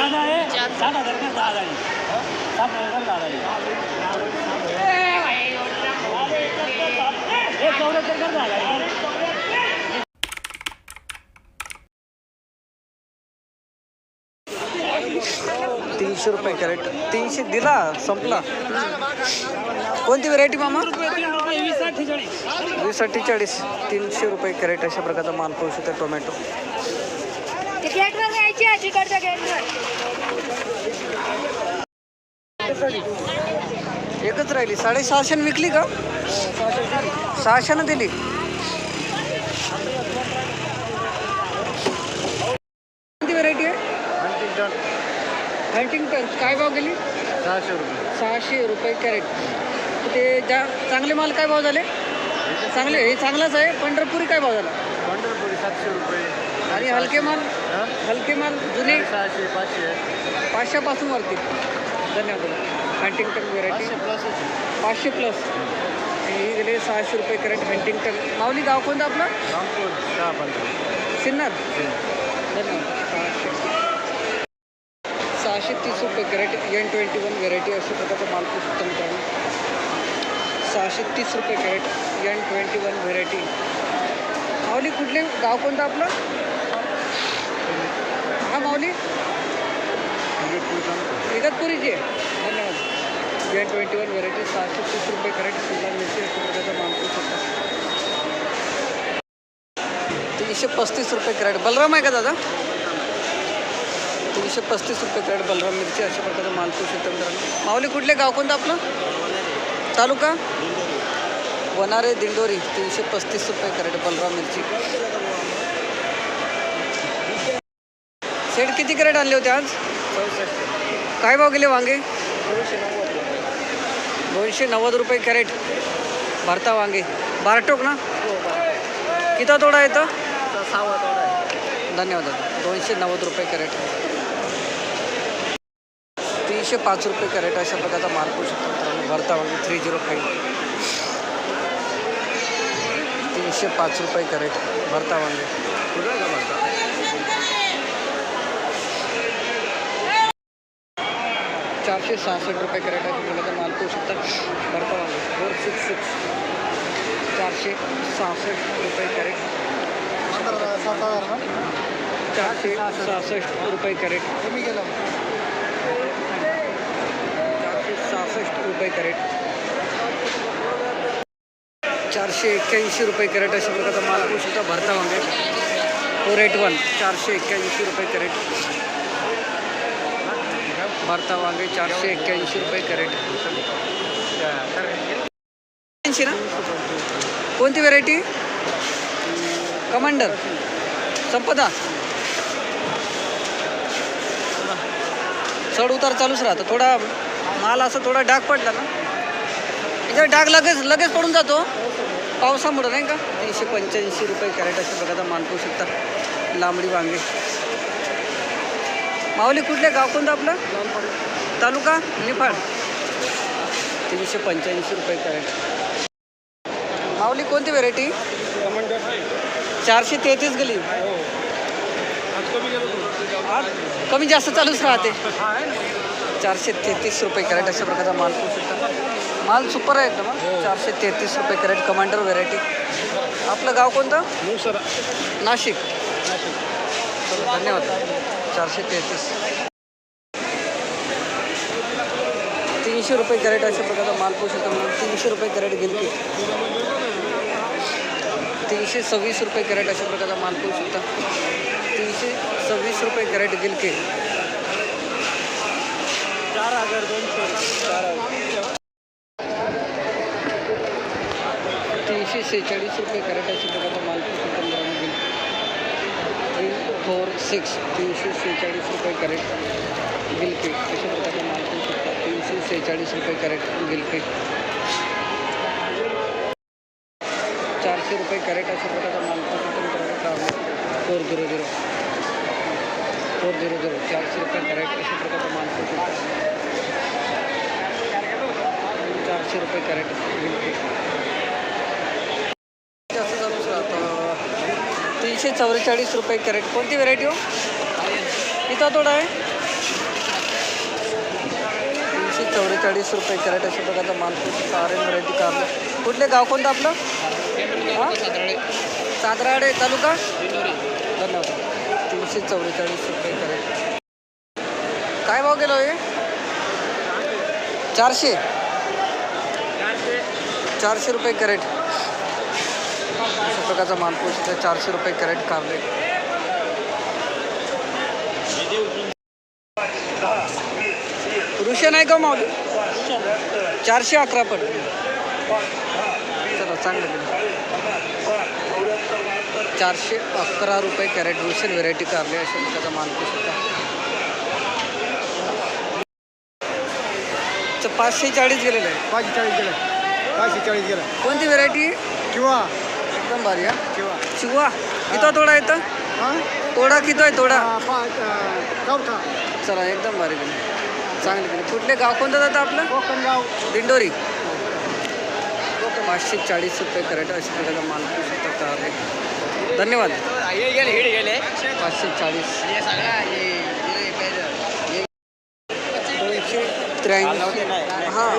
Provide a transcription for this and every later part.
दादा आहे सात हजार कर दादा आहे सात हजार कर दादा आहे एक चौऱ्याहत्तर कर दादा आहे तीनशे रुपये कॅरेट तीनशे दिला संपला कोणती व्हेरायटी मामा वीस अठ्ठेचाळीस वीस अठ्ठेचाळीस तीनशे रुपये कॅरेट अशा प्रकारचा माल पाहू शकता टोमॅटो ते गेटवर यायची आहे तिकडच्या गेटवर एकच राहिली. साडेसहाशेने विकली का? सहाशेनं दिली. कोणती व्हेरायटी आहे? हंटिंग्टन काय भाव गेली? सहाशे रुपये. सहाशे रुपये कॅरेट. ते जा चांगले माल काय भाव झाले? चांगले हे चांगलाच आहे. पंढरपुरी काय भाव झाला? पंढरपुरी सातशे रुपये. आणि हलके माल हलके माल जुने सहाशे पाचशे. पाचशेपासून वरती. धन्यवाद. हंटिंग्टन व्हेरायटी पाचशे प्लस ही गेले सहाशे रुपये कॅरेट हंटिंग्टन माऊली गाव कोणतं आपलं? सिन्नर. धन्यवाद. सहाशे. तीस रुपये crate N twenty one variety अशा प्रकारचा माल पुस्तक सहाशे तीस रुपये crate N twenty one variety माऊली कुठले? गाव कोणतं आपलं? हा इगतपुरीची आहे. धन्यवाद. एन ट्वेंटी वन व्हरायटी सहाशे तीस रुपये करेक्ट शिमला मिरची प्रकारचा माल शकता. तीनशे पस्तीस रुपये कॅरेट बलराम आहे का दादा? तीनशे पस्तीस रुपये कॅरेट बलराम मिरची अशा प्रकारचा माल तू शकतो मित्रांनो. माऊली कुठले? गाव कोणतं आपलं? तालुका? वनारे दिंडोरी. तीनशे पस्तीस रुपये कॅरेट बलराम मिरची. सेट किती कॅरेट आणले होते आज? काय भाव गेले वांगे? दोनशे नव्वद रुपये कॅरेट. भरता वांगे. बारटोक ना? किती तोडा येतं धन्यवाद. दादा दोनशे नव्वद रुपये कॅरेट. तीनशे पाच रुपये कॅरेट अशा प्रकारचा माल करू शकतो मित्रांनो. भरता वांगे थ्री झिरो फाईव्ह तीनशे पाच रुपये कॅरेट. भरता वांगे. चारशे सहासष्ट रुपये कॅरेट अशा प्रकारचा माल पोषक शकता भरता वांगे फोर सिक्स सिक्स चारशे सहासष्ट रुपये कॅरेट चारशे सहासष्ट रुपये कॅरेट कमी केलं चारशे सहासष्ट रुपये कॅरेट चारशे एक्क्याऐंशी रुपये कॅरेट अशा प्रकारचा माल शकता भरता वांगे फोर एट वन चारशे एक्क्याऐंशी रुपये कॅरेट भरता वांगे चारशे एक्क्याऐंशी रुपये कॅरेट. ऐंशी ना? कोणती व्हेरायटी कमांडर संपदा. चढ उतार चालूच राहतं. थोडा माल असं थोडा डाग पडला ना? इथं डाग लगेच लगेच पडून जातो. पावसामुळं नाही का? तीनशे पंच्याऐंशी रुपये कॅरेट असे बघा माल पाहू शकता. लांबडी वांगे. माऊली कुठले? गाव कोणतं आपलं? तालुका? निफाड. तीनशे पंच्याऐंशी रुपये कॅरेट माऊली कोणती व्हेरायटी चारशे तेहतीस गेली. कमी जास्त चालूच राहते. चारशे तेहतीस रुपये कॅरेट अशा प्रकारचा माल शकता. माल सुपर आहे एकदम हा. चारशे तेहतीस रुपये कॅरेट कमांडर व्हेरायटी आपलं गाव कोणतं? नाशिक. धन्यवाद. चारशे तेहतीस. तीनशे रुपये कॅरेट अशा प्रकारचा माल पाहू शकता म्हणून तीनशे रुपये कॅरेट गिलकी. तीनशे सव्वीस रुपये कॅरेट अशा प्रकारचा माल पाहू शकता तीनशे सव्वीस रुपये कॅरेट गिलके. चार हज़ार दोनशे. चार तीनशे सेहेचाळीस रुपये कॅरेट अशा प्रकारचा फोर सिक्स तीनशे सेहेचाळीस रुपये कॅरेट गिलके अशा प्रकारचा माल पाहू शकता तीनशे सेहेचाळीस रुपये कॅरेट गिलके चारशे रुपये कॅरेट अशा प्रकारचा माल पाहू शकता मित्रांनो four zero zero four zero zero चारशे रुपये कॅरेट अशा प्रकारचा माल पाहू शकता चारशे रुपये कॅरेट गिलके जास्त चालूच एकशे चौवेचाळीस रुपये कॅरेट. कोणती व्हेरायटी हो? इथं थोडा आहे. तीनशे चौवेचाळीस रुपये कॅरेट अशा प्रकारचा माल आर व्हरायटी कारले कुठले गाव कोणतं आपलं? हां? सातराडे तालुका? धन्यवाद. तीनशे चौवेचाळीस रुपये कॅरेट. काय भाव गेलो हे? चारशे? चारशे रुपये कॅरेट. अशा प्रकारचा माल पोचतो चारशे रुपये कॅरेट कारले. रुशन आहे का माऊली? चारशे अकरा पण. चला चांगलं गेलं चारशे अकरा रुपये कॅरेट रुशन व्हेरायटी कारले अशा प्रकारचा पोचतो च- पाचशे चाळीस गेलेलं आहे पाचशे चाळीस गेलं पाचशे चाळीस गेलं कोणती व्हेरायटी किंवा एकदम भारी हा. शिवा किती तोडा येतं तोडा किती आहे तोडा? चला एकदम भारी गेले चांगले गेले कुठले गाव कोणतं जातं आपलं? कोकणगाव. दिंडोरी. पाचशे चाळीस रुपये कॅरेट अशा प्रकारचा माल घेऊ शकता धन्यवाद. पाचशे चाळीस. दोनशे त्र्याऐंशी. हां.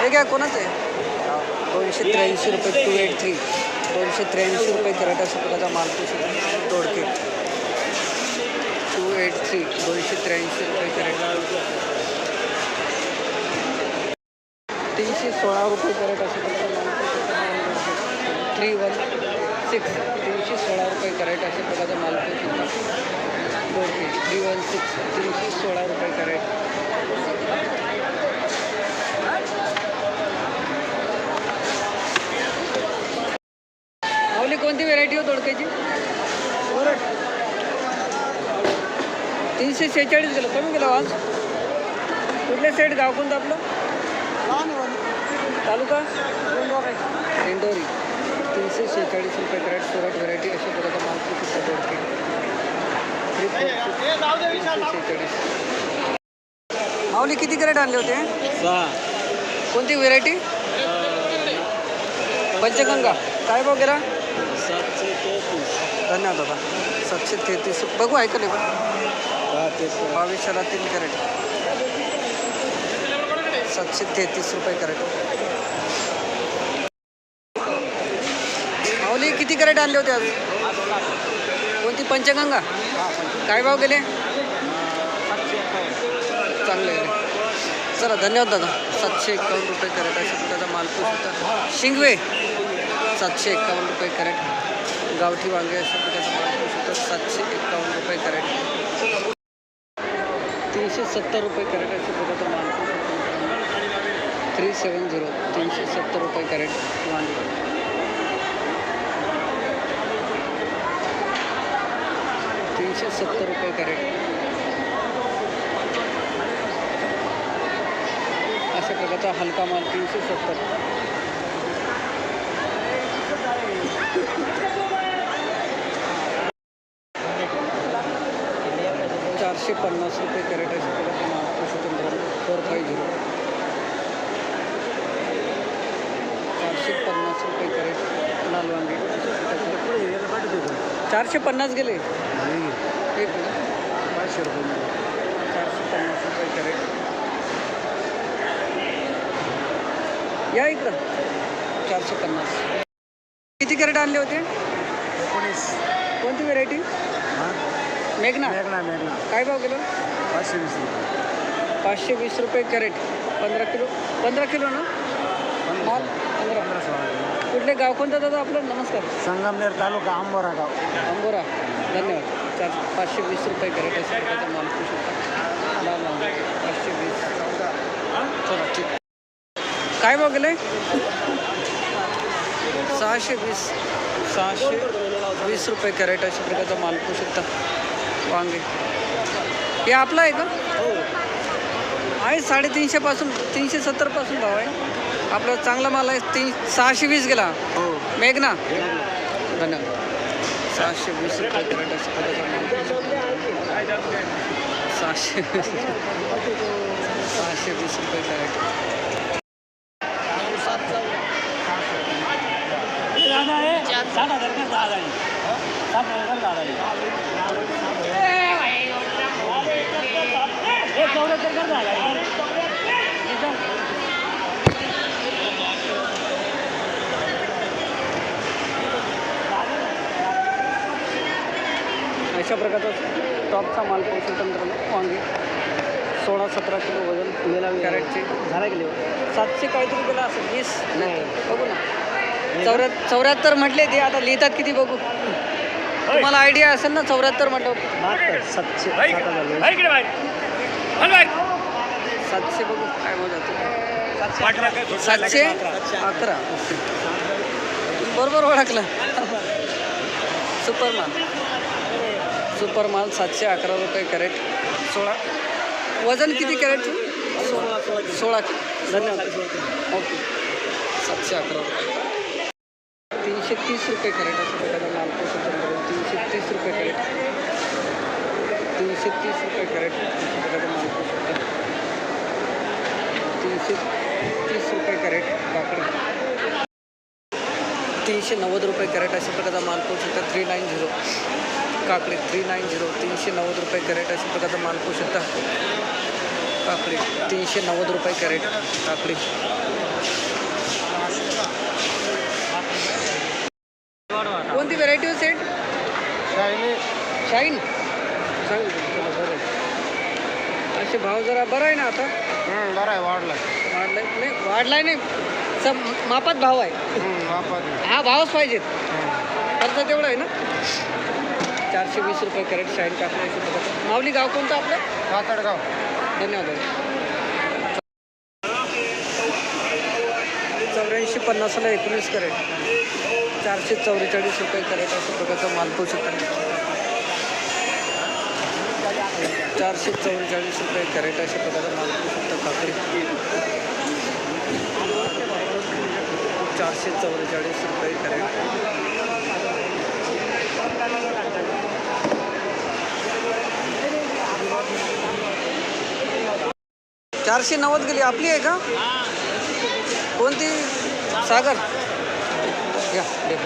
हे काय कोणाचं आहे? दोनशे त्र्याऐंशी रुपये टू एट थ्री दोनशे त्र्याऐंशी रुपये कॅरेट प्रकारचा माल शकता तोडके. टू एट थ्री दोनशे त्र्याऐंशी रुपये कॅरेट तीनशे सोळा रुपये कॅरेट अशा थ्री वन सिक्स तीनशे सोळा रुपये कॅरेट अशा प्रकारचा माल शकता तोडके. थ्री वन सिक्स तीनशे सोळा तीनशे शेहेचाळीस गेलं. कमी गेलं आज. कुठले सेट गाव कोणतं आपलं? तालुका? दिंडोरी तीनशे शेहेचाळीस रुपये कॅरेट सोरट व्हेरायटी अशा प्रकारचा माल शेहेचाळीस. माऊली किती कॅरेट आणले होते? कोणती व्हेरायटी पंचगंगा. काय भाव गेला? धन्यवाद बाबा. सातशे तेहतीस. बघू ऐकले पण हा बावीसशेला तीन कॅरेट. सातशे तेहतीस रुपये कॅरेट. माऊली किती कॅरेट आणले होते आज? कोणती? पंचगंगा? काय भाव गेले? चांगले गेले. चला धन्यवाद दादा. सातशे एकावन्न रुपये कॅरेट अशा प्रकारचा मालपूस होता शिंगवे? सातशे एकावन्न रुपये कॅरेट. गावठी वांगे अशा प्रकारचा मालपूस होता सातशे एकावन्न रुपये कॅरेट. तीनशे सत्तर रुपये कॅरेट असे प्रकारचा तर होता थ्री सेवन झिरो तीनशे सत्तर रुपये कॅरेट वांगे तीनशे सत्तर रुपये कॅरेट. अशा प्रकारचा हलका माल तीनशे सत्तर. चारशे पन्नास रुपये कॅरेट प्रकारचा माल पुरुषोत्तम फोर फाय झिरो चारशे पन्नास रुपये कॅरेट लाल वांगे. चारशे पन्नास गेले? एक पाचशे रुपये चारशे पन्नास रुपये कॅरेट. या इकडं. चारशे पन्नास. किती कॅरेट आणले होते? एकोणीस. कोणती व्हेरायटी? हां? मेघना? मेघना मेघना. काय भाव किलो? पाचशे वीस रुपये. पाचशे वीस रुपये कॅरेट. पंधरा किलो. पंधरा किलो ना? माल? पंधरा. पंधरा सोळा कुठले गाव कोणतं दादा आपलं? नमस्कार. संगमनेर तालुका आंबोरा गाव. अंबोरा धन्यवाद. चार पाचशे वीस रुपये कॅरेट अशा प्रकारचा माल. करू शकता लाल पाचशे वीस. चला ठीक. काय भाव गेले? सहाशे वीस. सहाशे वीस रुपये कॅरेट अशा प्रकारचा माल करू शकता. वांगे. हे आपलं आहे का? आहे साडेतीनशेपासून तीनशे सत्तरपासून भाव आहे. आपला चांगला माल आहे तीन सहाशे वीस गेला. हो. मेघना धन्यवाद. सहाशे वीस सहाशे सहाशे वीस रुपये कॅरेट हजार दहा हजार साठ हजार कर दहा हजार एक चौऱ्याहत्तर कर दहा हजार अशा प्रकारचा टॉपचा माल पाहू शकतो मित्रांनो वांगी. सोळा सतरा किलो वजन गेला कॅरेटचे. झाला गेले सातशे काहीतरी गेला असं वीस. नाही. बघू ना. चौऱ्या चौऱ्याहत्तर म्हटले ते आता लिहितात किती बघू. तुम्हाला आयडिया असेल ना चौऱ्याहत्तर म्हटलं बहात्तर सातशे सातशे बघू काय हो काय सातशे अकरा. बरोबर ओळखलं. सुपर माल सुपर माल सातशे अकरा रुपये कॅरेट. सोळा. वजन किती कॅरेटचं सोळा धन्यवाद. ओके. सातशे अकरा रुपये. तीनशे तीस रुपये कॅरेट असं प्रकारचा माल पोषण तीनशे तीस रुपये कॅरेट. तीनशे तीस रुपये कॅरेट अशा प्रकारचा माल पोषण तीनशे तीस रुपये कॅरेट काकडी. तीनशे नव्वद रुपये कॅरेट अशा प्रकारचा माल पोहोचू शकता थ्री नाईन झिरो काकडी थ्री नाईन झिरो तीनशे नव्वद रुपये कॅरेट अशा प्रकारचा माल पोहोचू शकता काकडी तीनशे नव्वद रुपये कॅरेट काकडी. कोणती व्हरायटी हो सेट शाईन. असे भाव जरा बरं आहे ना आता? बरं आहे वाढला वाढलाय? नाही वाढलाय नाही. सब मापात भाव आहे. हा भावच पाहिजेत. खर्च तेवढा आहे ना? चारशे वीस रुपये कॅरेट शाईन पद्धत. माऊली गाव कोणतं आपलं? कातडगाव. धन्यवाद. चौऱ्याऐंशी पन्नासला एकोणीस कॅरेट. चारशे चौवेचाळीस रुपये कॅरेट अशा प्रकारचा माल पोहू शकतो चारशे चौवेचाळीस रुपये कॅरेट अशा प्रकारचा माल पोहू शकतो काकडी चारशे चौवेचाळीस रुपये कॅरेट. चारशे नव्वद गेली. आपली आहे का? कोणती? सागर. दे.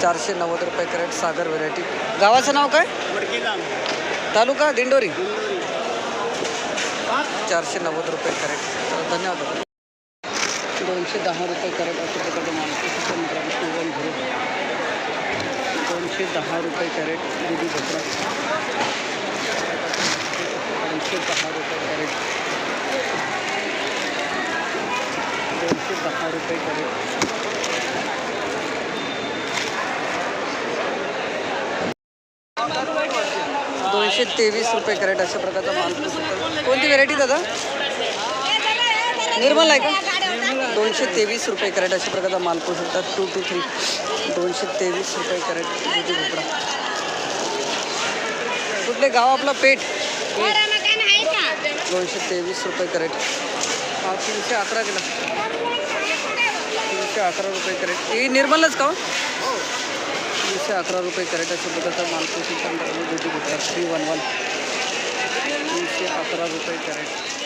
चारशे नव्वद रुपये कॅरेट सागर व्हरायटी गावाचं नाव काय? तालुका दिंडोरी. चारशे नव्वद रुपये कॅरेट. धन्यवाद दोनशे दहा रुपये कॅरेट माल मित्रांनो टू वन झिरो दोनशे दहा रुपये कॅरेट. दुधी भोपळा रुपये रुपये तेवीस रुपये कॅरेट अशा प्रकारचा माल. कोणती दादा? निर्मल आहे का? दोनशे तेवीस रुपये कॅरेट अशा प्रकारचा माल पोहोचू शकतात. टू टू थ्री दोनशे तेवीस रुपये कॅरेट. दुधी भोपळा कुठले गाव आपला? पेठ. दोनशे तेवीस रुपये कॅरेट. हा तीनशे अकरा किलो. तीनशे अकरा रुपये कॅरेट. ही निर्मलच का हो? तीनशे अकरा रुपये कॅरेट अशा प्रकारचा माल पोषण दुधी भोपळा थ्री वन वन तीनशे अकरा रुपये कॅरेट.